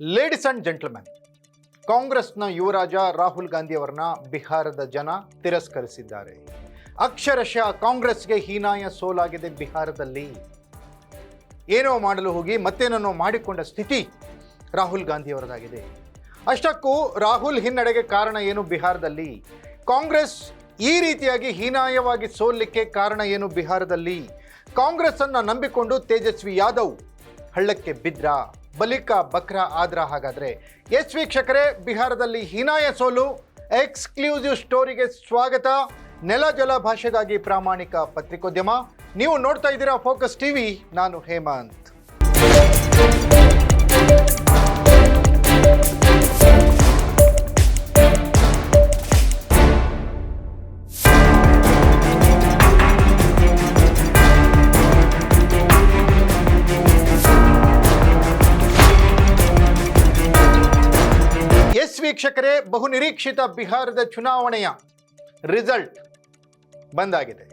Ladies and gentlemen ಕಾಂಗ್ರೆಸ್ನ ಯುವರಾಜ ರಾಹುಲ್ ಗಾಂಧಿ ಅವರನ್ನ ಬಿಹಾರದ ಜನ ತಿರಸ್ಕರಿಸಿದ್ದಾರೆ. ಅಕ್ಷರಶಃ ಕಾಂಗ್ರೆಸ್ಗೆ ಹೀನಾಯ ಸೋಲಾಗಿದೆ ಬಿಹಾರದಲ್ಲಿ. ಏನೋ ಮಾಡಲು ಹೋಗಿ ಮತ್ತೇನೋ ಮಾಡಿಕೊಂಡ ಸ್ಥಿತಿ ರಾಹುಲ್ ಗಾಂಧಿ ಅವರದಾಗಿದೆ ಅಷ್ಟಕ್ಕೂ ರಾಹುಲ್ ಹಿನ್ನಡೆಗೆ ಕಾರಣ ಏನು ಬಿಹಾರದಲ್ಲಿ? ಕಾಂಗ್ರೆಸ್ ಈ ರೀತಿಯಾಗಿ ಹೀನಾಯವಾಗಿ ಸೋಲಿಕ್ಕೆ ಕಾರಣ ಏನು ಬಿಹಾರದಲ್ಲಿ? ಕಾಂಗ್ರೆಸ್ ಅನ್ನ ನಂಬಿಕೊಂಡು ತೇಜಸ್ವಿ ಯಾದವ್ ಹಳ್ಳಕ್ಕೆ ಬಿದ್ರ? ಬಲಿಕ ಬಕ್ರ ಆದ್ರ ಹಾಗಾದ್ರೆ. ಎಸ್ ವೀಕ್ಷಕರೇ, ಬಿಹಾರದಲ್ಲಿ ಹೀನಾಯ ಸೋಲು, ಎಕ್ಸ್ಕ್ಲೂಸಿವ್ ಸ್ಟೋರಿಗೆ ಸ್ವಾಗತ. ನೆಲ ಜಲ ಭಾಷೆಗಾಗಿ ಪ್ರಾಮಾಣಿಕ ಪತ್ರಿಕೋದ್ಯಮ. ನೀವು ನೋಡ್ತಾ ಇದ್ದೀರಾ ಫೋಕಸ್ ಟಿವಿ, ನಾನು ಹೇಮಂತ್. ವೀಕ್ಷಕರೇ ಬಹು ನಿರೀಕ್ಷಿತ ಬಿಹಾರದ ಚುನಾವಣೆಯ ರಿಸಲ್ಟ್ ಬಂದಾಗಿದೆ.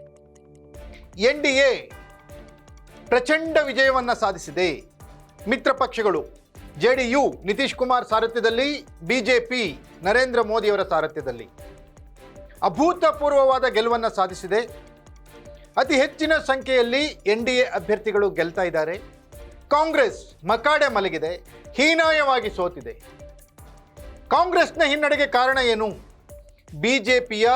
ಎನ್ ಡಿ ಎ ಪ್ರಚಂಡ ವಿಜಯವನ್ನು ಸಾಧಿಸಿದೆ. ಮಿತ್ರ ಪಕ್ಷಗಳು, J D U, Nitish Kumar ಸಾರಥ್ಯದಲ್ಲಿ BJP Narendra ಮೋದಿಯವರ ಸಾರಥ್ಯದಲ್ಲಿ. ಅಭೂತಪೂರ್ವವಾದ ಗೆಲುವನ್ನು ಸಾಧಿಸಿದೆ. ಅತಿ ಹೆಚ್ಚಿನ ಸಂಖ್ಯೆಯಲ್ಲಿ ಎನ್ ಡಿ ಎ ಅಭ್ಯರ್ಥಿಗಳು ಗೆಲ್ತಾ ಇದ್ದಾರೆ. ಕಾಂಗ್ರೆಸ್ ಮಕಾಡೆ ಮಲಗಿದೆ, ಹೀನಾಯವಾಗಿ ಸೋತಿದೆ. ಕಾಂಗ್ರೆಸ್ನ ಹಿನ್ನಡೆಗೆ ಕಾರಣ ಏನು? ಬಿ ಜೆ ಪಿಯ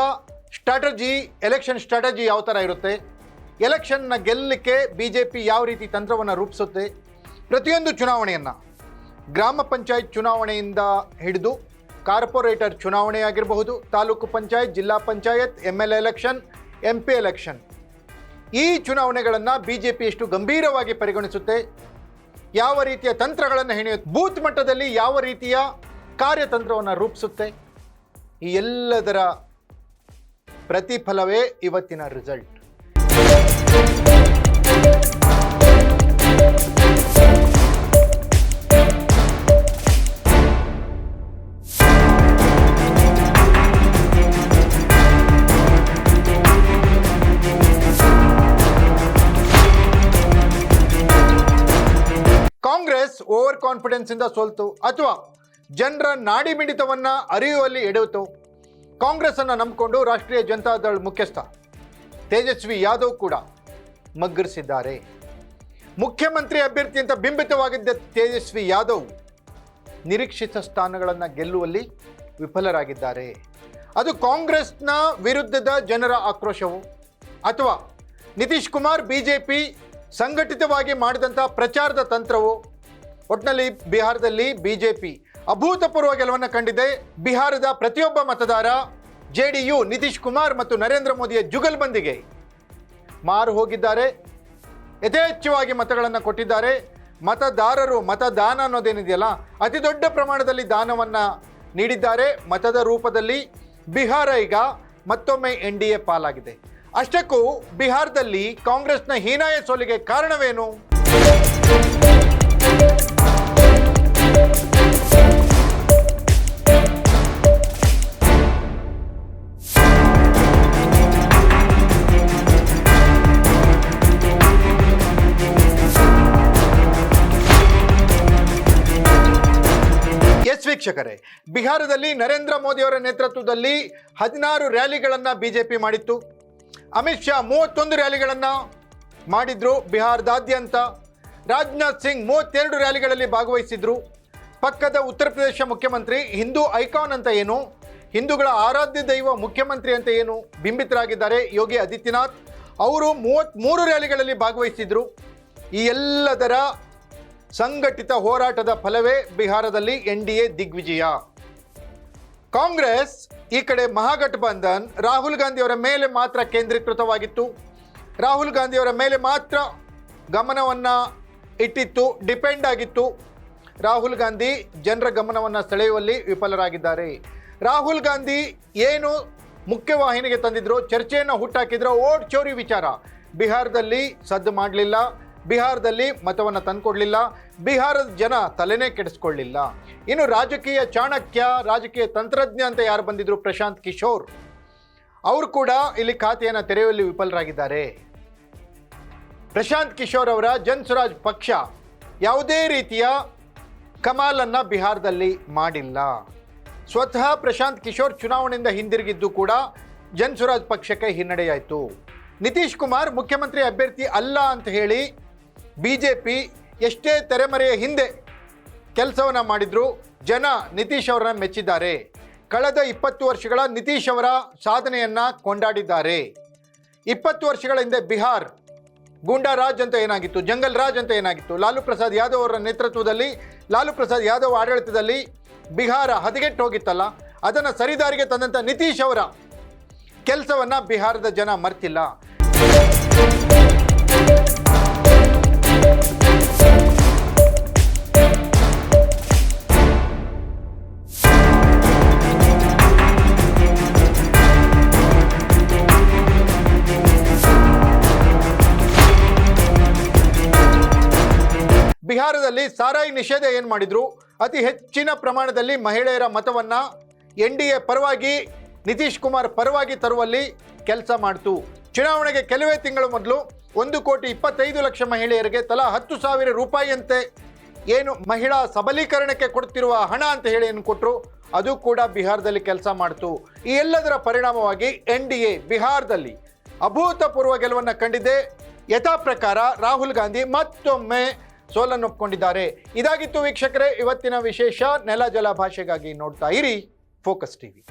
ಸ್ಟ್ರಾಟಜಿ, ಎಲೆಕ್ಷನ್ ಸ್ಟ್ರಾಟಜಿ ಯಾವ ಥರ ಇರುತ್ತೆ? ಎಲೆಕ್ಷನ್ನ ಗೆಲ್ಲಲಿಕ್ಕೆ ಬಿ ಜೆ ಪಿ ಯಾವ ರೀತಿ ತಂತ್ರವನ್ನು ರೂಪಿಸುತ್ತೆ? ಪ್ರತಿಯೊಂದು ಚುನಾವಣೆಯನ್ನು ಗ್ರಾಮ ಪಂಚಾಯತ್ ಚುನಾವಣೆಯಿಂದ ಹಿಡಿದು ಕಾರ್ಪೊರೇಟರ್ ಚುನಾವಣೆ ಆಗಿರಬಹುದು, taluk panchayat, zilla panchayat M L election, M P election. ಈ ಚುನಾವಣೆಗಳನ್ನು ಬಿ ಜೆ ಪಿ ಎಷ್ಟು ಗಂಭೀರವಾಗಿ ಪರಿಗಣಿಸುತ್ತೆ? ಯಾವ ರೀತಿಯ ತಂತ್ರಗಳನ್ನು ಹೆಣೆಯುತ್ತೆ ಬೂತ್ ಮಟ್ಟದಲ್ಲಿ ಯಾವ ರೀತಿಯ ಕಾರ್ಯತಂತ್ರವನ್ನು ರೂಪಿಸುತ್ತೆ. ಈ ಎಲ್ಲದರ ಪ್ರತಿಫಲವೇ ಇವತ್ತಿನ ರಿಸಲ್ಟ್ ಕಾಂಗ್ರೆಸ್ ಓವರ್ ಕಾನ್ಫಿಡೆನ್ಸ್ ಇಂದ ಸೋಲ್ತು. ಅಥವಾ ಜನರ ನಾಡಿ ಮಿಡಿತವನ್ನ ಅರಿಯುವಲ್ಲಿ ಎಡೆಯಿತು ಕಾಂಗ್ರೆಸ್ ಅನ್ನ ನಂಬಿಕೊಂಡು ರಾಷ್ಟ್ರೀಯ ಜನತಾದಳ ಮುಖ್ಯಸ್ಥ ತೇಜಸ್ವಿ ಯಾದವ್ ಕೂಡ ಮಗ್ಗರಿಸಿದ್ದಾರೆ. ಮುಖ್ಯಮಂತ್ರಿ ಅಭ್ಯರ್ಥಿ ಅಂತ ಬಿಂಬಿತವಾಗಿದ್ದ ತೇಜಸ್ವಿ ಯಾದವ್ ನಿರೀಕ್ಷಿತ ಸ್ಥಾನಗಳನ್ನು ಗೆಲ್ಲುವಲ್ಲಿ ವಿಫಲರಾಗಿದ್ದಾರೆ. ಅದು ಕಾಂಗ್ರೆಸ್ನ ವಿರುದ್ಧದ ಜನರ ಆಕ್ರೋಶವು ಅಥವಾ Nitish Kumar B J P ಸಂಘಟಿತವಾಗಿ ಮಾಡಿದಂಥ ಪ್ರಚಾರದ ತಂತ್ರವು. ಒಟ್ಟಿನಲ್ಲಿ ಬಿಹಾರದಲ್ಲಿ ಬಿಜೆಪಿ ಅಭೂತಪೂರ್ವ ಗೆಲುವನ್ನು ಕಂಡಿದೆ. ಬಿಹಾರದ ಪ್ರತಿಯೊಬ್ಬ ಮತದಾರ J D U Nitish Kumar ಮತ್ತು ನರೇಂದ್ರ ಮೋದಿಯ ಜುಗಲ್ಬಂದಿಗೆ ಮಾರು ಹೋಗಿದ್ದಾರೆ. ಯಥೇಚ್ಛವಾಗಿ ಮತಗಳನ್ನು ಕೊಟ್ಟಿದ್ದಾರೆ. ಮತದಾರರು ಮತದಾನ ಅನ್ನೋದೇನಿದೆಯಲ್ಲ ಅತಿ ದೊಡ್ಡ ಪ್ರಮಾಣದಲ್ಲಿ ದಾನವನ್ನು ನೀಡಿದ್ದಾರೆ. ಮತದ ರೂಪದಲ್ಲಿ ಬಿಹಾರ ಈಗ ಮತ್ತೊಮ್ಮೆ ಎನ್ ಡಿ ಎ ಪಾಲಾಗಿದೆ. ಅಷ್ಟಕ್ಕೂ ಬಿಹಾರದಲ್ಲಿ ಕಾಂಗ್ರೆಸ್ನ ಹೀನಾಯ ಸೋಲಿಗೆ ಕಾರಣವೇನು? ವೀಕ್ಷಕರೇ, ಬಿಹಾರದಲ್ಲಿ ನರೇಂದ್ರ ಮೋದಿಯವರ ನೇತೃತ್ವದಲ್ಲಿ ಹದಿನಾರು ರ್ಯಾಲಿಗಳನ್ನು ಬಿ ಜೆ ಪಿ ಮಾಡಿತ್ತು. ಅಮಿತ್ ಶಾ ಮೂವತ್ತೊಂದು ರ್ಯಾಲಿಗಳನ್ನು ಮಾಡಿದ್ರು ಬಿಹಾರದಾದ್ಯಂತ. ರಾಜನಾಥ್ ಸಿಂಗ್ ಮೂವತ್ತೆರಡು ರ್ಯಾಲಿಗಳಲ್ಲಿ ಭಾಗವಹಿಸಿದ್ರು. ಪಕ್ಕದ ಉತ್ತರ ಪ್ರದೇಶ ಮುಖ್ಯಮಂತ್ರಿ ಹಿಂದೂ ಐಕಾನ್ ಅಂತ ಏನು? ಹಿಂದೂಗಳ ಆರಾಧ್ಯ ದೈವ ಮುಖ್ಯಮಂತ್ರಿ ಅಂತ ಏನು? ಬಿಂಬಿತರಾಗಿದ್ದಾರೆ ಯೋಗಿ ಆದಿತ್ಯನಾಥ್. ಅವರು ಮೂವತ್ತ್ಮೂರು ರ್ಯಾಲಿಗಳಲ್ಲಿ ಭಾಗವಹಿಸಿದ್ರು. ಈ ಎಲ್ಲದರ ಸಂಘಟಿತ ಹೋರಾಟದ ಫಲವೇ ಬಿಹಾರದಲ್ಲಿ ಎನ್ ದಿಗ್ವಿಜಯ. ಕಾಂಗ್ರೆಸ್, ಈ ಕಡೆ ಮಹಾಗಠಬಂಧನ್, ರಾಹುಲ್ ಗಾಂಧಿಯವರ ಮೇಲೆ ಮಾತ್ರ ಕೇಂದ್ರೀಕೃತವಾಗಿತ್ತು. ರಾಹುಲ್ ಗಾಂಧಿಯವರ ಮೇಲೆ ಮಾತ್ರ ಗಮನವನ್ನು ಇಟ್ಟಿತ್ತು, ಡಿಪೆಂಡ್ ಆಗಿತ್ತು. ರಾಹುಲ್ ಗಾಂಧಿ ಜನರ ಗಮನವನ್ನು ಸೆಳೆಯುವಲ್ಲಿ ವಿಫಲರಾಗಿದ್ದಾರೆ. ರಾಹುಲ್ ಗಾಂಧಿ ಏನು ಮುಖ್ಯವಾಹಿನಿಗೆ ತಂದಿದ್ರು, ಚರ್ಚೆಯನ್ನು ಹುಟ್ಟಾಕಿದ್ರು ಓಟ್ ಚೋರಿ ವಿಚಾರ. ಬಿಹಾರದಲ್ಲಿ ಸದ್ದು ಮಾಡಲಿಲ್ಲ. ಬಿಹಾರದಲ್ಲಿ ಮತವನ್ನು ತಂದುಕೊಡ್ಲಿಲ್ಲ. ಬಿಹಾರದ ಜನ ತಲೆನೇ ಕೆಡಿಸ್ಕೊಳ್ಳಿಲ್ಲ. ಇನ್ನು ರಾಜಕೀಯ ಚಾಣಕ್ಯ, ರಾಜಕೀಯ ತಂತ್ರಜ್ಞ ಅಂತ ಯಾರು ಬಂದಿದ್ರು? ಪ್ರಶಾಂತ್ ಕಿಶೋರ್. ಅವರು ಕೂಡ ಇಲ್ಲಿ ಖಾತೆಯನ್ನು ತೆರೆಯುವಲ್ಲಿ ವಿಫಲರಾಗಿದ್ದಾರೆ. ಪ್ರಶಾಂತ್ ಕಿಶೋರ್ ಅವರ ಜನ್ ಸ್ವರಾಜ್ ಪಕ್ಷ ಯಾವುದೇ ರೀತಿಯ ಕಮಾಲನ್ನು ಬಿಹಾರದಲ್ಲಿ ಮಾಡಿಲ್ಲ. ಸ್ವತಃ ಪ್ರಶಾಂತ್ ಕಿಶೋರ್ ಚುನಾವಣೆಯಿಂದ ಹಿಂದಿರುಗಿದ್ದು ಕೂಡ ಜನ್ಸುರಾಜ್ ಪಕ್ಷಕ್ಕೆ ಹಿನ್ನಡೆಯಾಯಿತು. ನಿತೀಶ್ ಕುಮಾರ್ ಮುಖ್ಯಮಂತ್ರಿ ಅಭ್ಯರ್ಥಿ ಅಲ್ಲ ಅಂತ ಹೇಳಿ ಬಿ ಜೆ ಪಿ ಎಷ್ಟೇ ತೆರೆಮರೆಯ ಹಿಂದೆ ಕೆಲಸವನ್ನು ಮಾಡಿದ್ರು ಜನ ನಿತೀಶ್ ಅವರನ್ನ ಮೆಚ್ಚಿದ್ದಾರೆ. ಕಳೆದ ಇಪ್ಪತ್ತು ವರ್ಷಗಳ ನಿತೀಶ್ ಅವರ ಸಾಧನೆಯನ್ನು ಕೊಂಡಾಡಿದ್ದಾರೆ. ಇಪ್ಪತ್ತು ವರ್ಷಗಳ ಹಿಂದೆ ಬಿಹಾರ್, ಗೂಂಡಾ ರಾಜ್ ಅಂತ ಏನಾಗಿತ್ತು, ಜಂಗಲ್ ರಾಜ್ ಅಂತ ಏನಾಗಿತ್ತು, ಲಾಲು ಪ್ರಸಾದ್ ಯಾದವ್ ಅವರ ನೇತೃತ್ವದಲ್ಲಿ, ಲಾಲು ಪ್ರಸಾದ್ ಯಾದವ್ ಆಡಳಿತದಲ್ಲಿ ಬಿಹಾರ ಹದಗೆಟ್ಟು ಹೋಗಿತ್ತಲ್ಲ, ಅದನ್ನು ಸರಿದಾರಿಗೆ ತಂದಂಥ ನಿತೀಶ್ ಅವರ ಕೆಲಸವನ್ನು ಬಿಹಾರದ ಜನ ಮರ್ತಿಲ್ಲ. ಬಿಹಾರದಲ್ಲಿ ಸಾರಾಯಿ ನಿಷೇಧ ಏನು ಮಾಡಿದ್ರು? ಅತಿ ಹೆಚ್ಚಿನ ಪ್ರಮಾಣದಲ್ಲಿ ಮಹಿಳೆಯರ ಮತವನ್ನ ಎನ್ ಡಿ ಎ ಪರವಾಗಿ, ನಿತೀಶ್ ಕುಮಾರ್ ಪರವಾಗಿ ತರುವಲ್ಲಿ ಕೆಲಸ ಮಾಡ್ತು. ಚುನಾವಣೆಗೆ ಕೆಲವೇ ತಿಂಗಳು ಮೊದಲು ಒಂದು ಕೋಟಿ ಇಪ್ಪತ್ತೈದು ಲಕ್ಷ ಮಹಿಳೆಯರಿಗೆ ತಲಾ ಹತ್ತು ಸಾವಿರ ರೂಪಾಯಿಯಂತೆ ಏನು ಮಹಿಳಾ ಸಬಲೀಕರಣಕ್ಕೆ ಕೊಡ್ತಿರುವ ಹಣ ಅಂತ ಹೇಳಿ ಏನು ಕೊಟ್ಟರು ಅದು ಕೂಡ ಬಿಹಾರದಲ್ಲಿ ಕೆಲಸ ಮಾಡ್ತು. ಈ ಎಲ್ಲದರ ಪರಿಣಾಮವಾಗಿ ಎನ್ ಡಿ ಎ ಬಿಹಾರದಲ್ಲಿ ಅಭೂತಪೂರ್ವ ಗೆಲುವನ್ನು ಕಂಡಿದೆ. ಯಥಾ ಪ್ರಕಾರ ರಾಹುಲ್ ಗಾಂಧಿ ಮತ್ತೊಮ್ಮೆ ಸೋಲನ್ನೊಪ್ಕೊಂಡಿದ್ದಾರೆ ಇದಾಗಿತ್ತು ವೀಕ್ಷಕರೇ ಇವತ್ತಿನ ವಿಶೇಷ ನೆಲ ಜಲ ಭಾಷೆಗಾಗಿ ನೋಡ್ತಾ ಇರಿ ಫೋಕಸ್ ಟಿವಿ